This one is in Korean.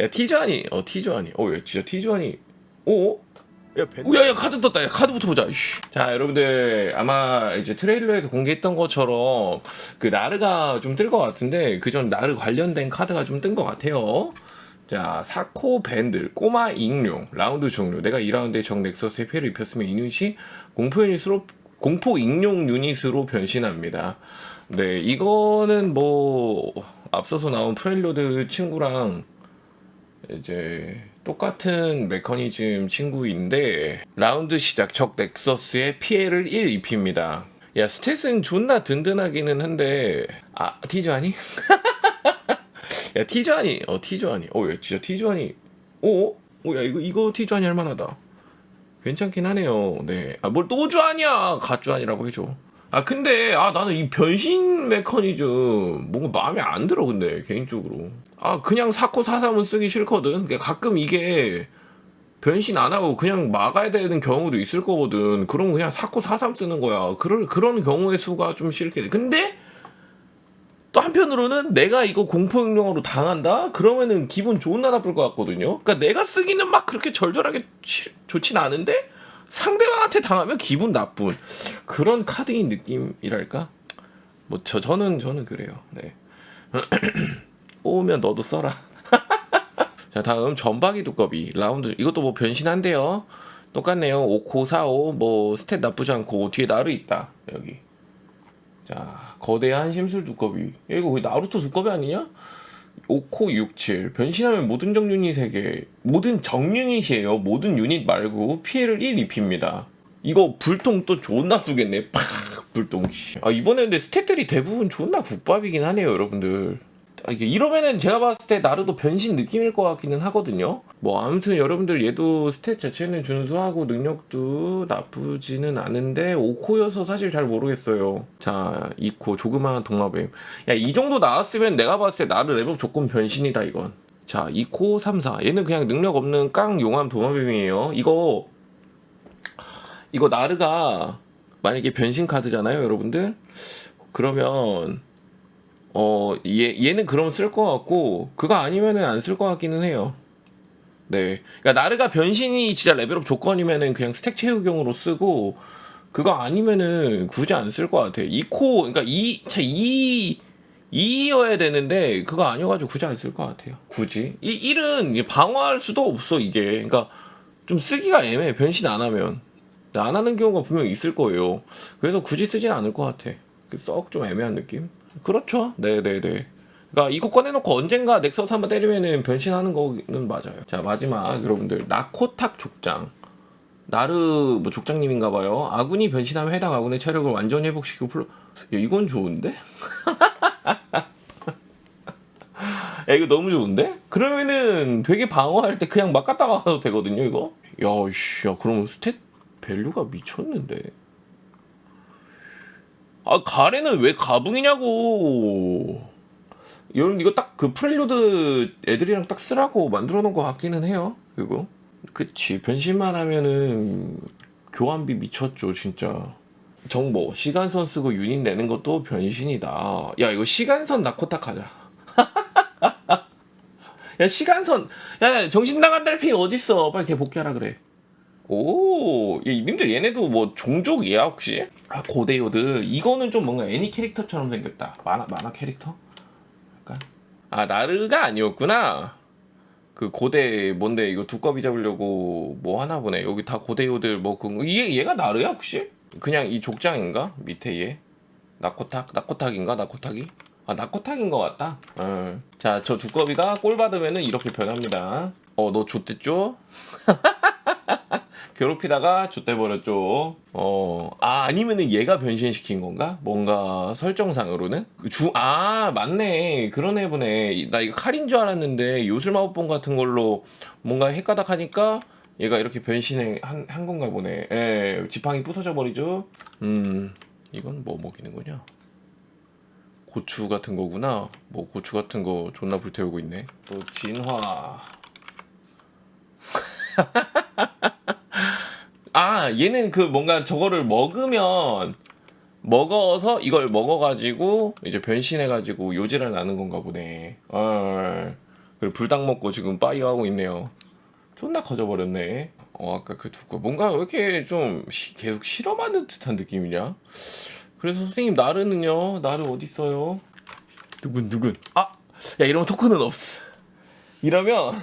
야 티주아니 어 티주아니 어야 진짜 티주아니 오야 벤. 오야야 카드 떴다. 야 카드부터 보자. 이씨. 자 여러분들 아마 이제 트레일러에서 공개했던 것처럼 그 나르가 좀 뜰 것 같은데 그 전 나르 관련된 카드가 좀 뜬 것 같아요. 자 사코 밴들 꼬마 익룡 라운드 종료. 내가 2라운드에 적 넥서스에 피해를 입혔으면 이유시 공포 유닛으로 공포 익룡 유닛으로 변신합니다. 네 이거는 뭐 앞서서 나온 프렐로드 친구랑 이제 똑같은 메커니즘 친구인데 라운드 시작 적 넥서스에 피해를 1 입힙니다. 야 스탯은 존나 든든하기는 한데 아 티주아니? 야 티주아니 어 티주아니 어야 진짜 티주아니 오? 오야 이거 이거 티주아니 할만하다. 괜찮긴 하네요. 네. 아뭘 또 주아니야 가주아니라고 해줘. 아 근데 아 나는 이 변신 메커니즘 뭔가 마음에 안 들어 근데 개인적으로. 아 그냥 사코 사삼은 쓰기 싫거든. 가끔 이게 변신 안 하고 그냥 막아야 되는 경우도 있을 거거든. 그럼 그냥 사코 사삼 쓰는 거야. 그럴 그런 경우의 수가 좀 싫게 돼. 근데 또 한편으로는 내가 이거 공포영령으로 당한다? 그러면은 기분 좋나 나쁠 것 같거든요. 그러니까 내가 쓰기는 막 그렇게 절절하게 치- 좋진 않은데 상대방한테 당하면 기분 나쁜 그런 카드인 느낌이랄까? 뭐 저 저는 저는 그래요. 네. 오면 너도 써라. 자 다음 전박이 두꺼비 라운드 이것도 뭐 변신한대요. 똑같네요. 5코 45뭐 스탯 나쁘지 않고 뒤에 나루 있다 여기. 자 거대한 심술 두꺼비. 야, 이거 거의 나루토 두꺼비 아니냐? 5코 67 변신하면 모든 정 유닛 3개 모든 정 유닛이에요. 모든 유닛 말고 피해를 1 입힙니다. 이거 불통 또 존나 쏘겠네. 팍 씨. 아 이번에 근데 스탯들이 대부분 존나 국밥이긴 하네요 여러분들. 아, 이게 이러면은 제가 봤을 때 나르도 변신 느낌일 것 같기는 하거든요. 뭐 아무튼 여러분들 얘도 스탯 자체는 준수하고 능력도 나쁘지는 않은데 5코여서 사실 잘 모르겠어요. 자 2코 조그마한 동마뱀. 야이 정도 나왔으면 내가 봤을 때 나를 레벨 조건 변신이다 이건. 자 2코 3사. 얘는 그냥 능력 없는 깡 용암 도마뱀이에요. 이거 이거 나르가 만약에 변신 카드잖아요 여러분들? 그러면 어 얘, 얘는 그럼 쓸 것 같고 그거 아니면은 안 쓸 것 같기는 해요 네 그러니까 나르가 변신이 진짜 레벨업 조건이면은 그냥 스택 채우경으로 쓰고 그거 아니면은 굳이 안 쓸 것 같아. 2코, 그러니까 2, 차 2, 2여야 되는데 그거 아니어가지고 굳이 안 쓸 것 같아요. 굳이. 이 1은 방어할 수도 없어, 이게. 그러니까 좀 쓰기가 애매해, 변신 안 하면. 안 하는 경우가 분명히 있을 거예요. 그래서 굳이 쓰진 않을 것 같아. 썩 좀 애매한 느낌? 그렇죠. 네 네 네. 그러니까 이거 꺼내놓고 언젠가 넥서스 한번 때리면은 변신하는 거는 맞아요. 자, 마지막 여러분들. 나코탁 족장. 나르 뭐 족장님인가 봐요. 아군이 변신하면 해당 아군의 체력을 완전히 회복시키고 풀. 야 이건 좋은데? 야 이거 너무 좋은데? 그러면은 되게 방어할 때 그냥 막 갖다 막아도 되거든요 이거. 야 씨, 야 그럼 스탯 밸류가 미쳤는데. 아 가래는 왜 가붕이냐고. 여러분 이거 딱 그 프렐로드 애들이랑 딱 쓰라고 만들어 놓은 것 같기는 해요. 이거. 그치 변신만 하면은 교환비 미쳤죠 진짜 정보 시간선 쓰고 유닛 내는 것도 변신이다 야 이거 시간선 나코탁 하자 야 시간선 야 정신 나간 달팽이 어딨어 빨리 걔 복귀하라 그래 오, 야, 님들 얘네도 뭐 종족이야 혹시? 아 고대요들 이거는 좀 뭔가 애니 캐릭터처럼 생겼다. 만화 만화 캐릭터? 약간. 아 나르가 아니었구나. 그 고대 뭔데 이거 두꺼비 잡으려고 뭐 하나 보네. 여기 다 고대요들 뭐 그거 얘 얘가 나르야 혹시? 그냥 이 족장인가? 밑에 얘 나코탁 나코탁인가 나코탁이? 아 나코탁인 것 같다. 어. 자저 두꺼비가 꼴 받으면은 이렇게 변합니다. 어너 좆됐죠? 괴롭히다가 좆돼버렸죠. 어, 아, 아니면은 얘가 변신시킨 건가? 뭔가 설정상으로는? 그 주, 아, 맞네. 애 보네. 나 이거 칼인 줄 알았는데 요술마법봉 같은 걸로 뭔가 헷가닥 하니까 얘가 이렇게 변신해 한, 한 건가 보네. 예, 지팡이 부서져 버리죠? 음, 이건 뭐 먹이는 거냐? 고추 같은 거구나. 뭐 고추 같은 거 존나 불태우고 있네. 또 진화. 아 얘는 그 뭔가 저거를 먹으면 먹어서 이걸 먹어가지고 이제 변신해가지고 요지를 나는 건가 보네. 어, 그리고 불닭 먹고 지금 빠이어 하고 있네요. 존나 커져버렸네. 어 아까 그 두꺼 뭔가 왜 이렇게 좀 시- 계속 실험하는 듯한 느낌이냐? 그래서 선생님 나르는요? 나르 어디 있어요? 누군 누군? 아, 야 이러면 토큰은 없어. 이러면